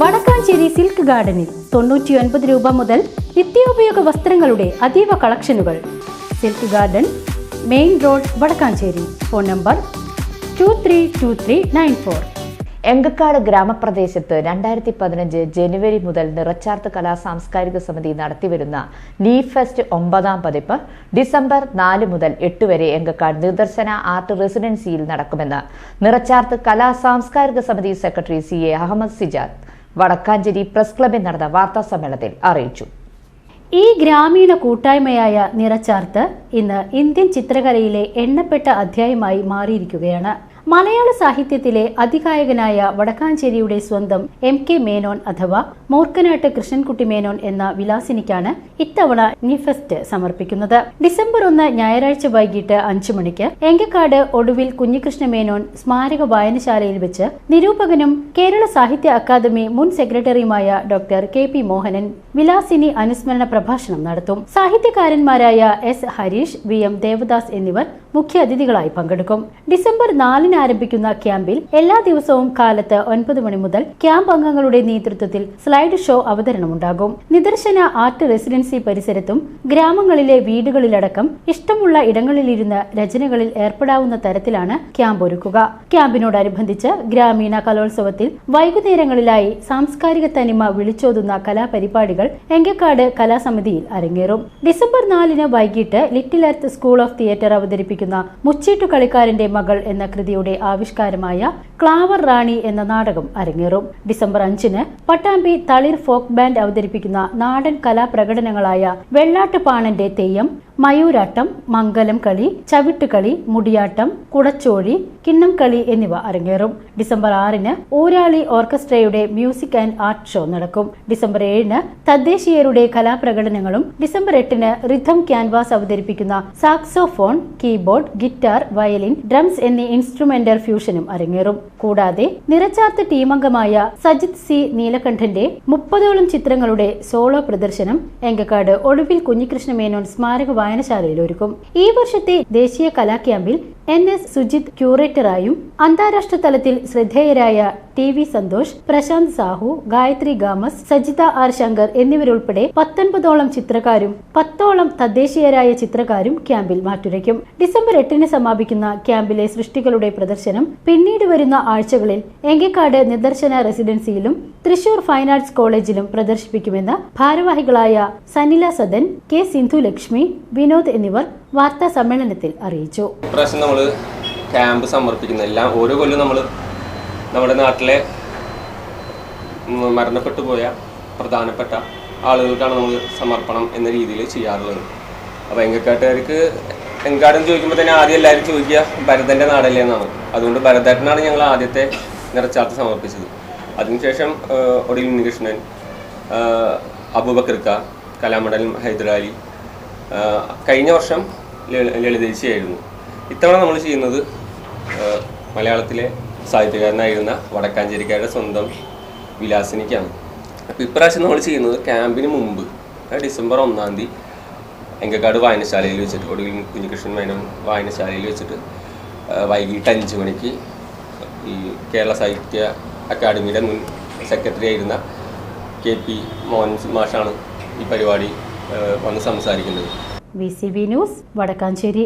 Vadakkanchery silk ഗാർഡനിൽ തൊണ്ണൂറ്റി ഒൻപത് രൂപ മുതൽ നിത്യോപയോഗ വസ്ത്രങ്ങളുടെ അതീവ കളക്ഷനുകൾ. Silk garden main road Vadakkanchery. Phone number two three two three nine four. Engakkad ഗ്രാമപ്രദേശത്ത് രണ്ടായിരത്തി പതിനഞ്ച് ജനുവരി മുതൽ നിറച്ചാർത്ത് കലാ സാംസ്കാരിക സമിതി നടത്തിവരുന്ന ലീ ഫെസ്റ്റ് ഒമ്പതാം പതിപ്പ് ഡിസംബർ നാല് മുതൽ എട്ട് വരെ എങ്കക്കാട് നിദർശന ആർട്ട് റെസിഡൻസിയിൽ നടക്കുമെന്ന് നിറച്ചാർത്ത് കലാ സാംസ്കാരിക സമിതി secretary C A Ahammed Sijad. Vadakkanchery press ക്ലബിൽ നടന്ന വാർത്താ സമ്മേളനത്തിൽ അറിയിച്ചു. ഈ ഗ്രാമീണ കൂട്ടായ്മയായ നിറച്ചാർത്ത് ഇന്ന് ഇന്ത്യൻ ചിത്രകലയിലെ എണ്ണപ്പെട്ട അധ്യായമായി മാറിയിരിക്കുകയാണ്. മലയാള സാഹിത്യത്തിലെ അതികായകനായ വടക്കാഞ്ചേരിയുടെ സ്വന്തം എം കെ മേനോൻ അഥവാ മൂർക്കനാട്ട് കൃഷ്ണൻകുട്ടി മേനോൻ എന്ന വിലാസിനിക്കാണ് ഇത്തവണ നിഫെസ്റ്റ് സമർപ്പിക്കുന്നത്. ഡിസംബർ ഒന്ന് ഞായറാഴ്ച വൈകിട്ട് അഞ്ചു മണിക്ക് എങ്കക്കാട് ഒടുവിൽ കുഞ്ഞികൃഷ്ണ മേനോൻ സ്മാരക വായനശാലയിൽ വെച്ച് നിരൂപകനും കേരള സാഹിത്യ അക്കാദമി മുൻ സെക്രട്ടറിയുമായ doctor K P Mohanan Vilasini അനുസ്മരണ പ്രഭാഷണം നടത്തും. സാഹിത്യകാരന്മാരായ S Harish V M Devadas എന്നിവർ മുഖ്യാതിഥികളായി പങ്കെടുക്കും. ഡിസംബർ നാലിന് ആരംഭിക്കുന്ന ക്യാമ്പിൽ എല്ലാ ദിവസവും കാലത്ത് ഒൻപത് മണി മുതൽ ക്യാമ്പ് അംഗങ്ങളുടെ നേതൃത്വത്തിൽ ഷോ അവതരണമുണ്ടാകും. നിദർശന ആർട്ട് റെസിഡൻസി പരിസരത്തും ഗ്രാമങ്ങളിലെ വീടുകളിലടക്കം ഇഷ്ടമുള്ള ഇടങ്ങളിലിരുന്ന് രചനകളിൽ ഏർപ്പെടാവുന്ന തരത്തിലാണ് ക്യാമ്പ് ഒരുക്കുക. ക്യാമ്പിനോടനുബന്ധിച്ച് ഗ്രാമീണ കലോത്സവത്തിൽ വൈകുന്നേരങ്ങളിലായി സാംസ്കാരിക തനിമ വിളിച്ചോതുന്ന കലാപരിപാടികൾ എങ്കക്കാട് കലാസമിതിയിൽ അരങ്ങേറും. ഡിസംബർ നാലിന് വൈകിട്ട് little earth school of theatre അവതരിപ്പിക്കുന്ന മുച്ചീട്ടു കളിക്കാരന്റെ മകൾ എന്ന കൃതിയുടെ ആവിഷ്കാരമായ ക്ലാവർ റാണി എന്ന നാടകം അരങ്ങേറും. ഡിസംബർ അഞ്ചിന് പട്ടാമ്പി തളിർ ഫോക്ക് ബാൻഡ് അവതരിപ്പിക്കുന്ന നാടൻ കലാപ്രകടനങ്ങളായ വെള്ളാട്ടുപാണന്റെ തെയ്യം മയൂരാട്ടം മംഗലം കളി ചവിട്ടുകളി മുടിയാട്ടം കുടച്ചോഴി കിണ്ണം കളി എന്നിവ അരങ്ങേറും. ഡിസംബർ ആറിന് ഊരാളി ഓർക്കസ്ട്രയുടെ മ്യൂസിക് ആൻഡ് ആർട്ട് ഷോ നടക്കും. ഡിസംബർ ഏഴിന് തദ്ദേശീയരുടെ കലാപ്രകടനങ്ങളും ഡിസംബർ എട്ടിന് റിഥം ക്യാൻവാസ് അവതരിപ്പിക്കുന്ന saxophone keyboard guitar violin drums എന്നീ ഇൻസ്ട്രുമെന്റൽ ഫ്യൂഷനും അരങ്ങേറും. കൂടാതെ നിറച്ചാർത്ത് ടീമംഗമായ സജിത് സി നീലകണ്ഠന്റെ മുപ്പതോളം ചിത്രങ്ങളുടെ സോളോ പ്രദർശനം എങ്കക്കാട് ഒടുവിൽ കുഞ്ഞികൃഷ്ണ മേനോൻ സ്മാരക വായനശാലയിൽ ഒരുക്കും ഈ വർഷത്തെ ദേശീയ കലാ ക്യാമ്പിൽ എൻ എസ് സുജിത് ക്യൂറേറ്ററായും അന്താരാഷ്ട്ര തലത്തിൽ ശ്രദ്ധേയരായ T V Santhosh Prashant Sahu Gayathri Gamas Sajitha R Shankar എന്നിവരുൾപ്പെടെ പത്തൊൻപതോളം ചിത്രകാരും പത്തോളം തദ്ദേശീയരായ ചിത്രകാരും ക്യാമ്പിൽ മാറ്റുരയ്ക്കും. ഡിസംബർ എട്ടിന് സമാപിക്കുന്ന ക്യാമ്പിലെ സൃഷ്ടികളുടെ പ്രദർശനം പിന്നീട് വരുന്ന ആഴ്ചകളിൽ എങ്കക്കാട് നിദർശന റെസിഡൻസിയിലും തൃശൂർ ഫൈൻ ആർട്സ് കോളേജിലും പ്രദർശിപ്പിക്കുമെന്ന് ഭാരവാഹികളായ സനില സദൻ കെ സിന്ധു ലക്ഷ്മി വിനോദ് എന്നിവർ വാർത്താ സമ്മേളനത്തിൽ അറിയിച്ചു. ഇപ്രാവശ്യം നമ്മൾ ക്യാമ്പ് സമർപ്പിക്കുന്ന എല്ലാം ഓരോ കൊല്ലം നമ്മൾ നമ്മുടെ നാട്ടിലെ മരണപ്പെട്ടു പോയ പ്രധാനപ്പെട്ട ആളുകൾക്കാണ് നമ്മൾ സമർപ്പണം എന്ന രീതിയിൽ ചെയ്യാറുള്ളത്. അപ്പോൾ എങ്കക്കാട്ടുകാർക്ക് എങ്കാടെന്ന് ചോദിക്കുമ്പോൾ തന്നെ ആദ്യം എല്ലാവരും ചോദിക്കുക ഭരതന്റെ നാടല്ലേ എന്നാണ്. അതുകൊണ്ട് ഭരതേട്ടനാണ് ഞങ്ങൾ ആദ്യത്തെ നിറച്ചാർത്ത് സമർപ്പിച്ചത്. അതിനുശേഷം ഒടിയിൽ ഉണ്ണികൃഷ്ണൻ അബൂബക്കർക്ക കലാമണ്ഡലം ഹൈദരാലി കഴിഞ്ഞ വർഷം ലളിത- ലളിതേച്ചിയായിരുന്നു. ഇത്തവണ നമ്മൾ ചെയ്യുന്നത് മലയാളത്തിലെ സാഹിത്യകാരനായിരുന്ന വടക്കാഞ്ചേരിക്കാരുടെ സ്വന്തം വിലാസിനിക്കാണ്. അപ്പോൾ ഇപ്രാവശ്യം നമ്മൾ ചെയ്യുന്നത് ക്യാമ്പിന് മുമ്പ് ഡിസംബർ ഒന്നാം തീയതി എങ്കക്കാട് വായനശാലയിൽ വെച്ചിട്ട് ഒടുവിൽ കുഞ്ഞികൃഷ്ണൻ മേനോൻ വായനശാലയിൽ വെച്ചിട്ട് വൈകിട്ട് അഞ്ച് മണിക്ക് ഈ കേരള സാഹിത്യ അക്കാദമിയുടെ മുൻ സെക്രട്ടറി ആയിരുന്ന കെ പി മോഹൻ മാഷാണ് ഈ പരിപാടി വന്ന് സംസാരിക്കുന്നത്. V C B news Vadakkanchery.